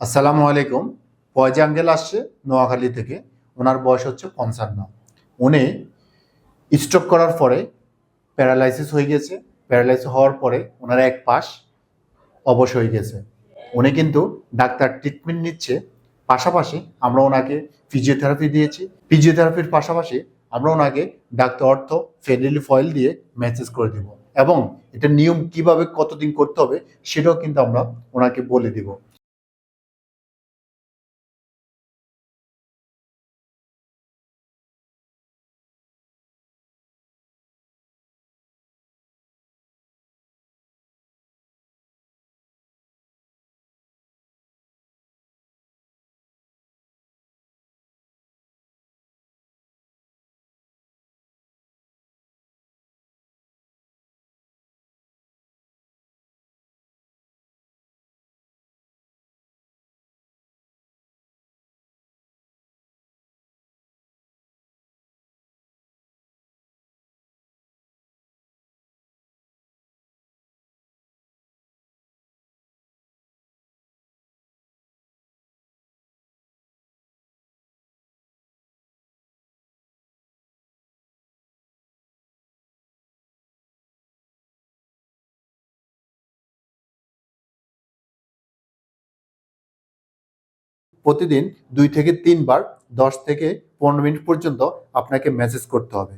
আসসালামু আলাইকুম। ফয়েজ আঙ্কেল আসছে নোয়াখালী থেকে। ওনার বয়স হচ্ছে পঞ্চান্ন। উনি স্ট্রোক করার পরে প্যারালাইসিস হয়ে গেছে। প্যারালাইসিস হওয়ার পরে ওনার এক পাশ অবশ হয়ে গেছে। উনি কিন্তু ডাক্তার ট্রিটমেন্ট নিচ্ছে। পাশাপাশি আমরা ওনাকে ফিজিওথেরাপি দিয়েছি। ফিজিওথেরাপির পাশাপাশি আমরা ওনাকে ডাক্তার অর্থ ফেডেলি ফয়েল দিয়ে ম্যাসেজ করে দিব। এবং এটা নিয়ম কীভাবে কতদিন করতে হবে সেটাও কিন্তু আমরা ওনাকে বলে দিব। প্রতিদিন দুই থেকে তিনবার দশ থেকে পনেরো মিনিট পর্যন্ত আপনাকে মেসেজ করতে হবে।